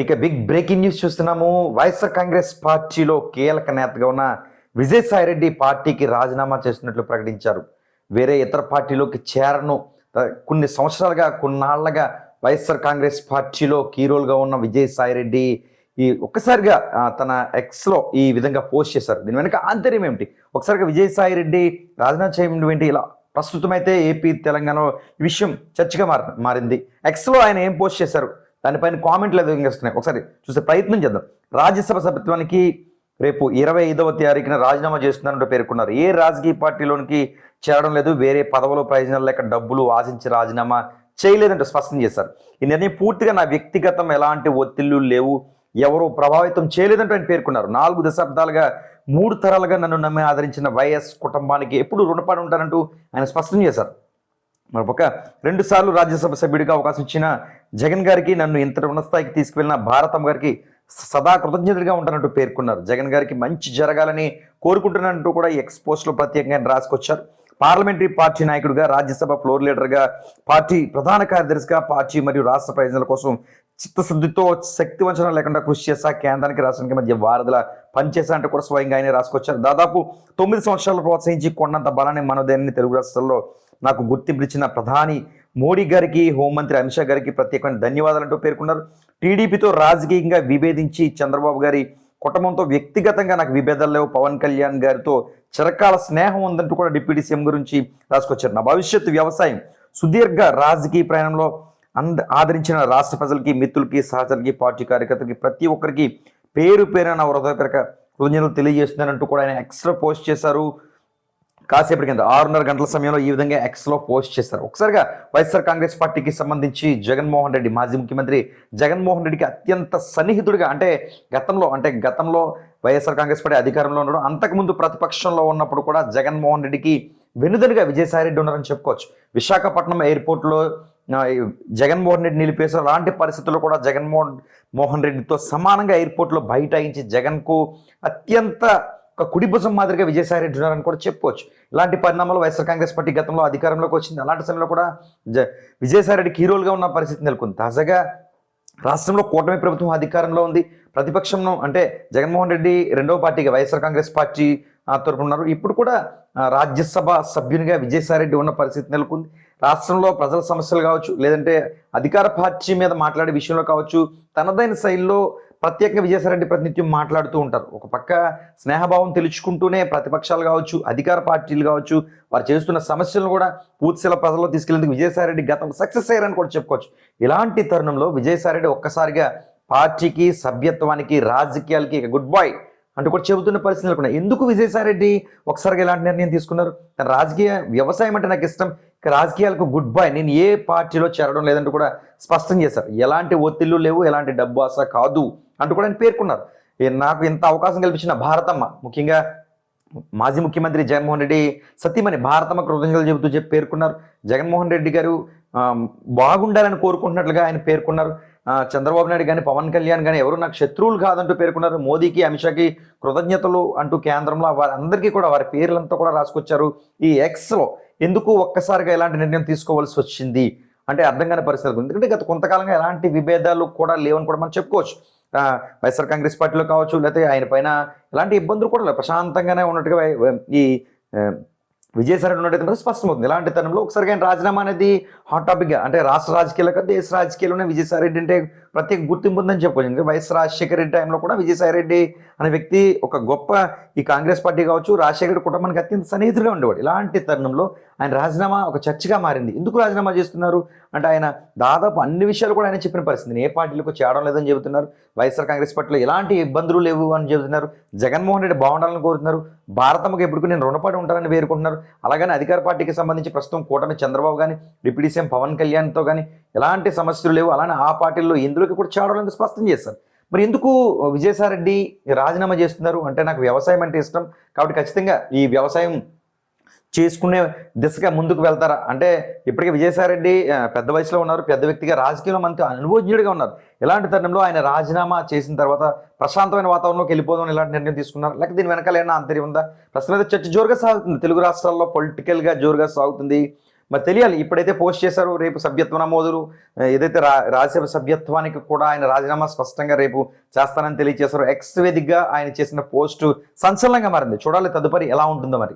Right ఇక big breaking news చూస్తున్నాము. వైఎస్ఆర్ కాంగ్రెస్ పార్టీలో కీలక నేతగా ఉన్న విజయసాయిరెడ్డి పార్టీకి రాజీనామా చేస్తున్నట్లు ప్రకటించారు. వేరే ఇతర పార్టీలోకి చేరను కొన్ని సంవత్సరాలుగా కొన్నాళ్ళుగా వైఎస్ఆర్ కాంగ్రెస్ పార్టీలో కీరోల్గా ఉన్న విజయసాయిరెడ్డి ఈ ఒక్కసారిగా తన ఎక్స్లో ఈ విధంగా పోస్ట్ చేశారు. దీని వెనుక ఆంతర్యం ఏమిటి? ఒకసారిగా విజయసాయిరెడ్డి రాజీనామా చేయడం ఏంటి ఇలా ప్రస్తుతం అయితే ఏపీ తెలంగాణలో విషయం చర్చగా మారి మారింది. ఎక్స్లో ఆయన ఏం పోస్ట్ చేశారు? దానిపైన కామెంట్లు ఏదో వస్తున్నాయి. ఒకసారి చూసే ప్రయత్నం చేద్దాం. రాజ్యసభ సభ్యత్వానికి రేపు ఇరవై ఐదవ తారీఖున రాజీనామా చేస్తున్నారంటూ పేర్కొన్నారు. ఏ రాజకీయ పార్టీలోనికి చేరడం లేదు వేరే పదవులు ప్రయోజనాలు లేక డబ్బులు ఆశించి రాజీనామా చేయలేదంటూ స్పష్టం చేశారు. ఈ నిర్ణయం పూర్తిగా నా వ్యక్తిగతం ఎలాంటి ఒత్తిళ్ళు లేవు ఎవరు ప్రభావితం చేయలేదంటూ ఆయన పేర్కొన్నారు. నాలుగు దశాబ్దాలుగా మూడు తరాలుగా నన్ను నమ్మి ఆదరించిన వైఎస్ కుటుంబానికి ఎప్పుడు రుణపడి ఉంటారంటూ ఆయన స్పష్టం చేశారు. మరొక రెండు సార్లు రాజ్యసభ సభ్యుడిగా అవకాశం ఇచ్చిన జగన్ గారికి నన్ను ఇంత ఉన్నస్థాయికి తీసుకువెళ్ళిన భారతమ్మ గారికి సదా కృతజ్ఞతలుగా ఉంటానంటూ పేర్కొన్నారు. జగన్ గారికి మంచి జరగాలని కోరుకుంటున్నానంటూ కూడా ఈ ఎక్స్పోస్ట్లో ప్రత్యేకంగా రాసుకొచ్చారు. పార్లమెంటరీ పార్టీ నాయకుడిగా రాజ్యసభ ఫ్లోర్ లీడర్గా పార్టీ ప్రధాన కార్యదర్శిగా పార్టీ మరియు రాష్ట్ర ప్రయోజనాల కోసం చిత్తశుద్ధితో శక్తి వంచన లేకుండా కృషి చేశా. కేంద్రానికి రాష్ట్రానికి మధ్య వారధుల పనిచేశా అంటూ కూడా స్వయంగా ఆయన రాసుకొచ్చారు. దాదాపు తొమ్మిది సంవత్సరాలు ప్రోత్సహించి కొండంత బలాన్ని మనోదయాన్ని తెలుగు రాష్ట్రాల్లో నాకు గుర్తింపు ఇచ్చిన ప్రధాని మోడీ గారికి హోంమంత్రి అమిత్ షా గారికి ప్రత్యేకమైన ధన్యవాదాలు అంటూ పేర్కొన్నారు. టీడీపీతో రాజకీయంగా విభేదించి చంద్రబాబు గారి కుటుంబంతో వ్యక్తిగతంగా నాకు విభేదాలు లేవు. పవన్ కళ్యాణ్ గారితో చిరకాల స్నేహం ఉందంటూ కూడా డిప్యూటీ సీఎం గురించి రాసుకొచ్చారు. నా భవిష్యత్తు వ్యవసాయం సుదీర్ఘ రాజకీయ ప్రయాణంలో అంద ఆదరించిన రాష్ట్ర ప్రజలకి మిత్రులకి సహచరులకి పార్టీ కార్యకర్తలకి ప్రతి ఒక్కరికి పేరు పేరు నా హృదయపరక కృతజ్ఞతలు తెలియజేస్తున్నానంటూ కూడా ఆయన ఎక్స్ట్రా పోస్ట్ చేశారు. కాసేపటి కింద ఆరున్నర గంటల సమయంలో ఈ విధంగా ఎక్స్లో పోస్ట్ చేశారు. ఒకసారిగా వైఎస్ఆర్ కాంగ్రెస్ పార్టీకి సంబంధించి జగన్మోహన్ రెడ్డి మాజీ ముఖ్యమంత్రి జగన్మోహన్ రెడ్డికి అత్యంత సన్నిహితుడిగా అంటే గతంలో అంటే గతంలో వైఎస్ఆర్ కాంగ్రెస్ పార్టీ అధికారంలో ఉండడం అంతకుముందు ప్రతిపక్షంలో ఉన్నప్పుడు కూడా జగన్మోహన్ రెడ్డికి వెనుదనుగా విజయసాయిరెడ్డి ఉన్నారని చెప్పుకోవచ్చు. విశాఖపట్నం ఎయిర్పోర్ట్లో జగన్మోహన్ రెడ్డి నిలిపేశారు అలాంటి పరిస్థితుల్లో కూడా జగన్మోహన్ మోహన్ రెడ్డితో సమానంగా ఎయిర్పోర్ట్లో బైఠాయించి జగన్కు అత్యంత ఒక కుడిభుజం మాదిరిగా విజయసాయి రెడ్డి ఉన్నారని కూడా చెప్పుకోవచ్చు ఇలాంటి పరిణామాలు వైఎస్ఆర్ కాంగ్రెస్ పార్టీ గతంలో అధికారంలోకి వచ్చింది. అలాంటి సమయంలో కూడా జ విజయసాయి రెడ్డికి హీరోలుగా ఉన్న పరిస్థితి నెలకొంది. తాజాగా రాష్ట్రంలో కూటమి ప్రభుత్వం అధికారంలో ఉంది. ప్రతిపక్షంలో అంటే జగన్మోహన్ రెడ్డి రెండవ పార్టీగా వైఎస్ఆర్ కాంగ్రెస్ పార్టీ తరపున ఉన్నారు. ఇప్పుడు కూడా రాజ్యసభ సభ్యునిగా విజయసాయి రెడ్డి ఉన్న పరిస్థితి నెలకొంది. రాష్ట్రంలో ప్రజల సమస్యలు కావచ్చు లేదంటే అధికార పార్టీ మీద మాట్లాడే విషయంలో కావచ్చు తనదైన శైలిలో ప్రత్యేకంగా విజయసాయిరెడ్డి ప్రతినిత్యం మాట్లాడుతూ ఉంటారు. ఒక పక్క స్నేహభావం తెలుసుకుంటూనే ప్రతిపక్షాలు కావచ్చు అధికార పార్టీలు కావచ్చు వారు చేస్తున్న సమస్యలను కూడా పూర్తిశీల ప్రజల్లో తీసుకెళ్ళేందుకు విజయసాయిరెడ్డి గతం సక్సెస్ అయ్యారని కూడా చెప్పుకోవచ్చు. ఇలాంటి తరుణంలో విజయసాయిరెడ్డి ఒక్కసారిగా పార్టీకి సభ్యత్వానికి రాజకీయాలకి ఇక గుడ్ బాయ్ అంటూ కూడా చెబుతున్న పరిస్థితి నెలకొన్నాయి. ఎందుకు విజయసాయిరెడ్డి ఒకసారిగా ఇలాంటి నిర్ణయం తీసుకున్నారు? తన రాజకీయ వ్యవసాయం అంటే నాకు ఇష్టం. రాజకీయాలకు గుడ్ బాయ్ నేను ఏ పార్టీలో చేరడం లేదంటూ కూడా స్పష్టం చేశారు. ఎలాంటి ఒత్తిళ్ళు లేవు ఎలాంటి డబ్బు ఆశ కాదు అంటూ కూడా ఆయన పేర్కొన్నారు. నాకు ఇంత అవకాశం కల్పించిన భారతమ్మ ముఖ్యంగా మాజీ ముఖ్యమంత్రి జగన్మోహన్ రెడ్డి సతీమణి భారతమ్మ కృతజ్ఞతలు చెబుతూ చెప్పి పేర్కొన్నారు. జగన్మోహన్ రెడ్డి గారు బాగుండాలని కోరుకుంటున్నట్లుగా ఆయన పేర్కొన్నారు. చంద్రబాబు నాయుడు కానీ పవన్ కళ్యాణ్ కానీ ఎవరు నాకు శత్రువులు కాదంటూ పేర్కొన్నారు. మోదీకి అమిత్ షాకి కృతజ్ఞతలు అంటూ కేంద్రంలో వారందరికీ కూడా వారి పేర్లంతా కూడా రాసుకొచ్చారు. ఈ ఎక్స్లో ఎందుకు ఒక్కసారిగా ఎలాంటి నిర్ణయం తీసుకోవాల్సి వచ్చింది? అంటే అర్థం కాని పరిస్థితి ఉంది. ఎందుకంటే గత కొంతకాలంగా ఎలాంటి విభేదాలు కూడా లేవని కూడా మనం చెప్పుకోవచ్చు. వైఎస్ఆర్ కాంగ్రెస్ పార్టీలో కావచ్చు లేకపోతే ఆయన పైన ఎలాంటి ఇబ్బందులు కూడా లేవు. ప్రశాంతంగానే ఉన్నట్టుగా ఈ విజయసాయి రెడ్డి ఉన్నట్టు మనకు స్పష్టమవుతుంది. ఇలాంటి తరుణంలో ఒకసారి ఆయన రాజీనామా అనేది హాట్ టాపిక్గా అంటే రాష్ట్ర రాజకీయాలు కదా దేశ రాజకీయాల్లోనే విజయసాయి రెడ్డి అంటే ప్రత్యేక గుర్తింపు ఉందని చెప్పుకోవచ్చు ఎందుకంటే వైఎస్ రాజశేఖర రెడ్డి టైంలో కూడా విజయసాయి రెడ్డి అనే వ్యక్తి ఒక గొప్ప ఈ కాంగ్రెస్ పార్టీ కావచ్చు రాజశేఖర రెడ్డి కుటుంబానికి అత్యంత సన్నిహితుడిగా ఉండేవాడు. ఇలాంటి తరుణంలో ఆయన రాజీనామా ఒక చర్చగా మారింది. ఎందుకు రాజీనామా చేస్తున్నారు? అంటే ఆయన దాదాపు అన్ని విషయాలు కూడా ఆయన చెప్పిన పరిస్థితి. ఏ పార్టీలకు చేయడం లేదని చెబుతున్నారు. వైఎస్ఆర్ కాంగ్రెస్ పార్టీలో ఎలాంటి ఇబ్బందులు లేవు అని చెబుతున్నారు. జగన్మోహన్ రెడ్డి బాగుండాలని కోరుతున్నారు. భారతమ్మకి ఎప్పుడు నేను రుణపడి ఉంటానని వేరుకుంటున్నారు అలాగని అధికార పార్టీకి సంబంధించి ప్రస్తుతం కూటమి చంద్రబాబు కానీ డిప్యూటీ సీఎం పవన్ కళ్యాణ్తో కానీ ఎలాంటి సమస్యలు లేవు. అలానే ఆ పార్టీల్లో ఎందులోకి కూడా చేరడం స్పష్టం చేస్తారు మరి ఎందుకు విజయసాయిరెడ్డి రాజీనామా చేస్తున్నారు? అంటే నాకు వ్యవసాయం అంటే ఇష్టం. కాబట్టి ఖచ్చితంగా ఈ వ్యవసాయం చేసుకునే దిశగా ముందుకు వెళ్తారా? అంటే ఇప్పటికే విజయసాయిరెడ్డి పెద్ద వయసులో ఉన్నారు. పెద్ద వ్యక్తిగా రాజకీయంలో మనకు అనుభవజ్ఞుడిగా ఉన్నారు. ఇలాంటి తరుణంలో ఆయన రాజీనామా చేసిన తర్వాత ప్రశాంతమైన వాతావరణంలోకి వెళ్ళిపోదాం ఇలాంటి నిర్ణయం తీసుకున్నారు? లేకపోతే దీని వెనకాల ఏమైనా ఆంతర్యం ఉందా? ప్రస్తుతం అయితే చర్చ జోరుగా సాగుతుంది. తెలుగు రాష్ట్రాల్లో పొలిటికల్గా జోరుగా సాగుతుంది. మరి తెలియాలి. ఇప్పుడైతే పోస్ట్ చేశారు రేపు సభ్యత్వ నమోదులు ఏదైతే రా రాజ్యసభ సభ్యత్వానికి కూడా ఆయన రాజీనామా స్పష్టంగా రేపు చేస్తానని తెలియజేశారు. ఎక్స్ వేదికగా ఆయన చేసిన పోస్టు సంచలనంగా మారింది. చూడాలి తదుపరి ఎలా ఉంటుందో మరి.